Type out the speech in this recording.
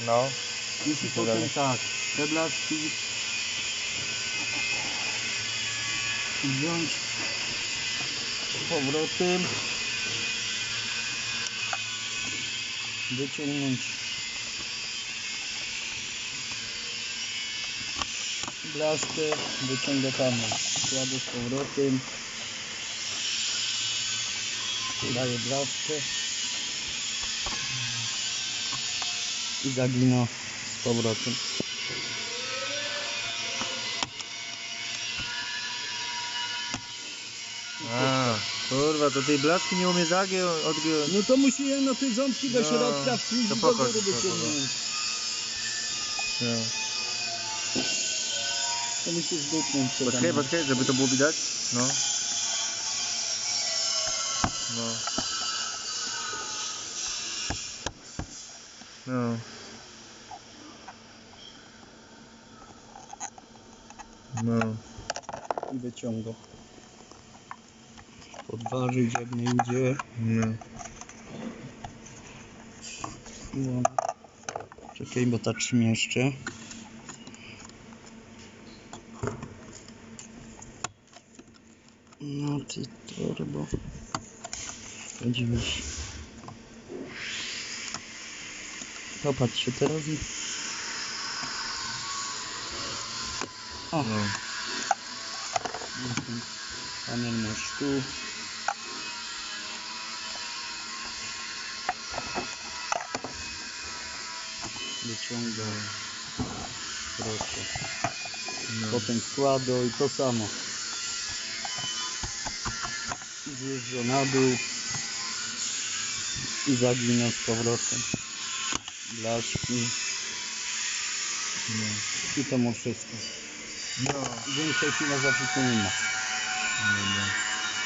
No. Co potem tak, te blaszki wziąć z powrotem, wyciągnąć. Blaszkę, wyciągamy, kładę z powrotem, daję blaszkę i zagina z powrotem. A, kurwa, to tej blaszki nie umie zagię odgiąć. No to musi je na te ząbki do No, środka to i do pokaż, góry to wyciągnąć. No. To musisz dotknąć to Poczekaj, tam. poczekaj, żeby to było widać. No. No. No. No. I wyciąga. Podważyć jak nie idzie. No. No. Czekaj, bo tak śmieszczę. No ty torbo. Podziwisz. Popatrz się teraz i... O, No. panel masz tu. Wyciągam. Proszę. No. Potem kładę i to samo. Zjeżdża na dół i zagina z powrotem. Blaszki No. i to ma wszystko. No. Większej filozofii tu nie ma. No.